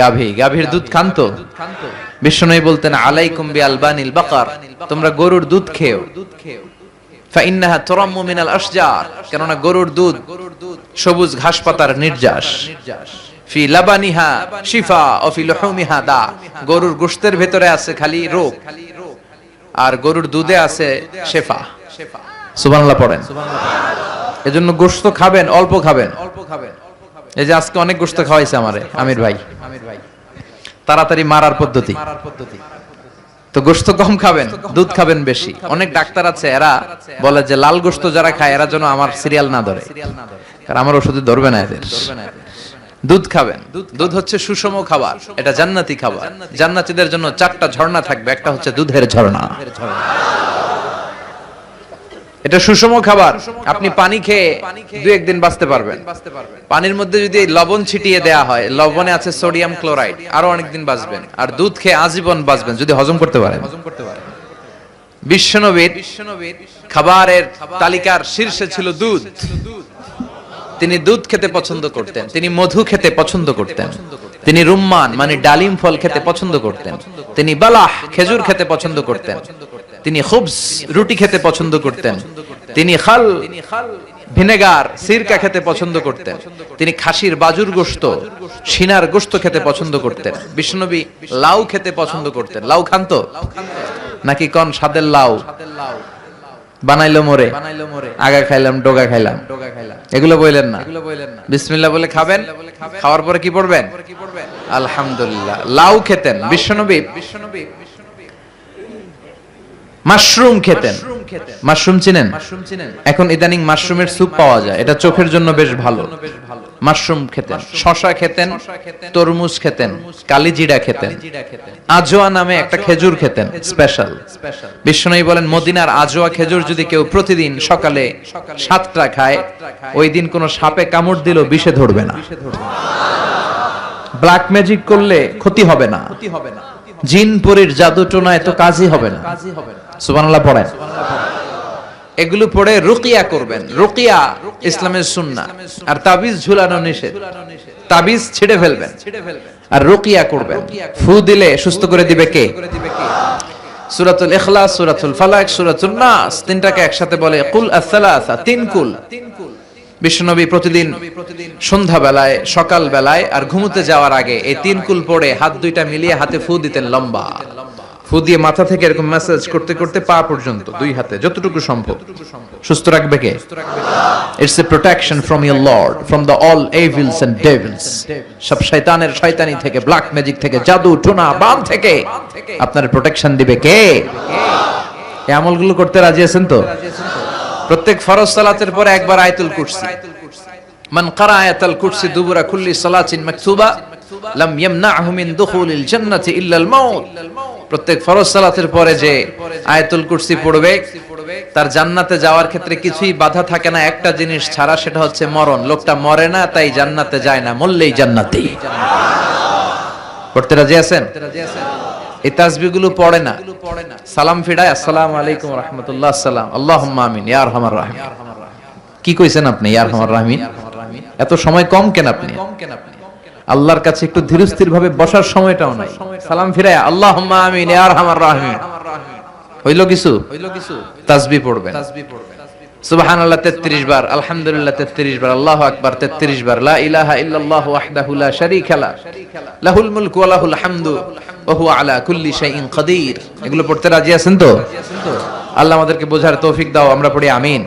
গাভী গাভীর দুধ বিষ্ণু বলতেন আলবানিল বাকার তোমরা গরুর দুধ খেও। ফাইন্নাহা তুরাম্মু মিনাল আশজার কেননা গরুর দুধ সবুজ ঘাস পাতার নির্যাস। ফি লাবানিহা শিফা ও ফি লুহুমিহা দা গরুর গোশতের ভেতরে আছে খালি রোগ আর গরুর দুধে আছে শেফা। সুবহানাল্লাহ পড়েন। এজন্য গোশত খাবেন অল্প খাবেন। অল্প খাবেন। এই যে আজকে অনেক গোশত খাওয়াইছে আমারে, আমির ভাই। আমির ভাই তাড়াতাড়ি মারার পদ্ধতি। তো গোশত কম খাবেন, দুধ খাবেন বেশি। অনেক ডাক্তার আছে, এরা বলে যে লাল গোশত যারা খায়, এরা যেন আমার সিরিয়াল না ধরে। কারণ আমার ওষুধে ধরবে না এদের। দুধ খাবেন। দুধ হচ্ছে সুষম খাবার, এটা জান্নাতি খাবার। জান্নাতীদের জন্য চারটা ঝর্ণা থাকবে, একটা হচ্ছে দুধের ঝর্ণা। এটা সুষম খাবার। আপনি পানি খেয়ে দু একদিন বাঁচতে পারবেন। পানির মধ্যে যদি লবণ ছিটিয়ে দেয়া হয় লবণে আছে সোডিয়াম ক্লোরাইড আরও অনেকদিন বাঁচবেন। আর দুধ খেয়ে আজীবন বাঁচবেন যদি হজম করতে পারেন। বিশ্বনবীর খাবারের তালিকার শীর্ষে ছিল দুধ। তিনি দুধ খেতে পছন্দ করতেন তিনি মধু খেতে পছন্দ করতেন। তিনি রুম্মান মানে ডালিম ফল খেতে পছন্দ করতেন। তিনি বালাহ, খেজুর খেতে পছন্দ করতেন। তিনি খুবস রুটি খেতে পছন্দ করতেন। তিনি খাল, ভিনেগার, সিরকা খেতে পছন্দ করতেন। তিনি খাসির বাজুর গোশত, সিনার গোশত খেতে পছন্দ করতেন। বিষ্ণবী লাউ খেতে পছন্দ করতেন। লাউ খান তো? নাকি কন সাদের লাউ? বানাইলো মোরে আগা খাইলাম ডোগা খাইলাম। এগুলো বললেন না? বিসমিল্লাহ বলে খাবেন? খাওয়ার পরে কি পড়বেন? আলহামদুলিল্লাহ। লাউ খেতেন বিশ্বনবী। বিশ্বনবী। মাশরুম খেতেন। মাশরুম চিনেন? এখন ইদানিং মাশরুমের স্যুপ পাওয়া যায়। এটা চোখের জন্য বেশ ভালো। মাশরুম খেতেন। শশা খেতেন তরমুজ খেতেন কালিজিরা খেতেন আজোয়া নামে একটা খেজুর খেতেন স্পেশাল। বিষ্ণু বলেন মদিনার আজোয়া খেজুর যদি কেউ প্রতিদিন সকালে সাতটা খায় ওই দিন কোনো সাপে কামড় দিলেও বিষে ধরবে না। ব্ল্যাক ম্যাজিক করলে ক্ষতি হবে না। জিন পরীর জাদু টোনায় তো কাজই হবে না। সুবহানাল্লাহ পড়েন। এগুলো পড়ে রুকিয়া করবেন। রুকিয়া ইসলামের সুন্না। আর তাবিজ ঝুলানো নিষেধ। তাবিজ ছিঁড়ে ফেলবেন। আর রুকিয়া করবেন। ফু দিলে সুস্থ করে দিবে কে? সূরাতুল ইখলাস সুরাতুল ফালাক সূরাতুন নাস। তিনটাকে একসাথে বলে কুল আস-সালাসা তিন কুল। বিশ্বনবী প্রতিদিন সন্ধ্যা বেলায় সকাল বেলায় আর ঘুমোতে যাওয়ার আগে এই তিন কুল পড়ে হাত দুইটা মিলিয়ে হাতে ফু দিতেন লম্বা। ফু দিয়ে মাথা থেকে এরকম মেসেজ করতে করতে পা পর্যন্ত, দুই হাতে, যতটুকু সম্ভব। সুস্থ রাখবে কে? It's a protection from your lord from the all evils and devils সব শয়তানের শয়তানি থেকে ব্ল্যাক ম্যাজিক থেকে, জাদু টোনা বাম থেকে। আপনার প্রোটেকশন দিবে কে? এই আমলগুলো করতে রাজি আছেন তো? প্রত্যেক ফরজ সালাতের পরে একবার আয়াতুল কুরসি। মান কারা আয়াতুল কুরসি দুবুরা কুল্লি সালাতিন মাকতুবা, লাম ইয়ামনাহু মিন দুখুলিল জান্নাতি ইল্লা আল মাউত। প্রত্যেক ফরজ সালাতের পরে যে আয়াতুল কুরসি পড়বে, তার জান্নাতে যাওয়ার ক্ষেত্রে কিছুই বাধা থাকে না। একটা জিনিস ছাড়া সেটা হচ্ছে মরণ। লোকটা মরে না, তাই জান্নাতে যায় না, মরলেই জান্নাতি। পড়তে রাজি আছেন? এই তাসবিহগুলো পড়ে না। সালাম ফিরায়, আসসালামু আলাইকুম রাহমাতুল্লাহ, আসসালাম। আল্লাহুম্মা আমিন, ইয়া আরহামার রাহিম। কি কইছেন আপনি, ইয়া আরহামার রাহিমিন? এত সময় কম কেন আপনি? আল্লাহর কাছে একটু ধীরস্থির ভাবে বসার সময়টাও নাই। সালাম ফিরায়, আল্লাহুম্মা আমিন, ইয়া আরহামার রাহিম হইল কিছু? হইল কিছু তাসবিহ পড়বেন। তাসবিহ পড়বেন সুবহানাল্লাহ 33 বার, আলহামদুলিল্লাহ 33 বার, আল্লাহু আকবার 33 বার, লা ইলাহা ইল্লাল্লাহ ওয়াহদাহু লা শারীকা লাহুল মুলকু ওয়া লাহুল হামদু। ওয়া আলা কুল্লি শাইইন কাদির। এগুলো পড়তে রাজি আছেন তো। আল্লাহ আমাদেরকে বোঝার তৌফিক দাও আমরা পড়ি আমিন।